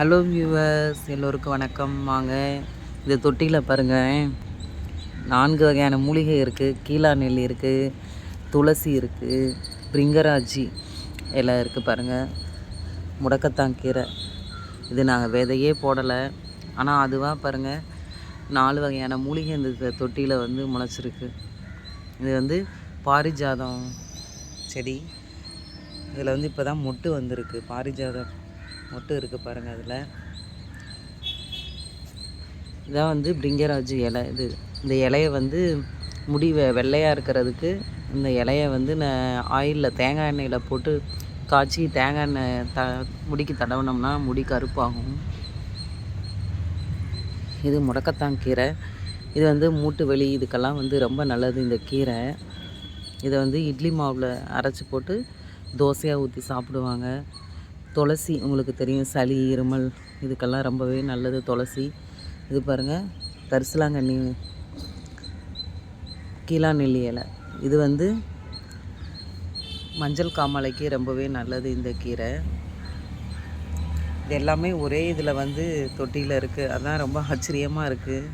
Hello viewers எல்லோருக்கும் வணக்கம். வாங்க இது தொட்டியில் பாருங்கள் நான்கு வகையான மூலிகை இருக்குது கீழா நெல்லி இருக்குது துளசி இருக்குது பிரிங்கராஜி எல்லாம் இருக்குது பாருங்கள் முடக்கத்தான் கீரை. இது நாங்கள் விதையே போடலை. ஆனால் அதுவாக பாருங்கள் நாலு வகையான மூலிகை இந்த தொட்டியில் வந்து முளைச்சிருக்கு. இது வந்து பாரிஜாதம் செடி. இதில் வந்து இப்போ தான் மொட்டு வந்திருக்கு. பாரிஜாதம் மொட்டு இருக்குது பாருங்கள் அதில். இதான் வந்து பிரிங்கராஜு இலை. இது இந்த இலையை வந்து முடி வெ வெள்ளையாக இருக்கிறதுக்கு இந்த இலையை வந்து நான் ஆயிலில் தேங்காய் எண்ணெயில் போட்டு காய்ச்சி தேங்காய் எண்ணெய் த முடிக்கு தடவினோம்னா முடி கருப்பாகும். இது முடக்கத்தான் கீரை. இது வந்து மூட்டு வலி இதுக்கெல்லாம் வந்து ரொம்ப நல்லது இந்த கீரை. இதை வந்து இட்லி மாவில் அரைச்சி போட்டு தோசையாக ஊற்றி சாப்பிடுவாங்க. துளசி உங்களுக்கு தெரியும் சளி இருமல் இதுக்கெல்லாம் ரொம்பவே நல்லது துளசி. இது பாருங்கள் தரிசலாங்கண்ணி கீழா நெல்லி இலை. இது வந்து மஞ்சள் காமாலைக்கு ரொம்பவே நல்லது இந்த கீரை. இது எல்லாமே ஒரே இதில் வந்து தொட்டியில் இருக்குது அதான் ரொம்ப ஆச்சரியமாக இருக்குது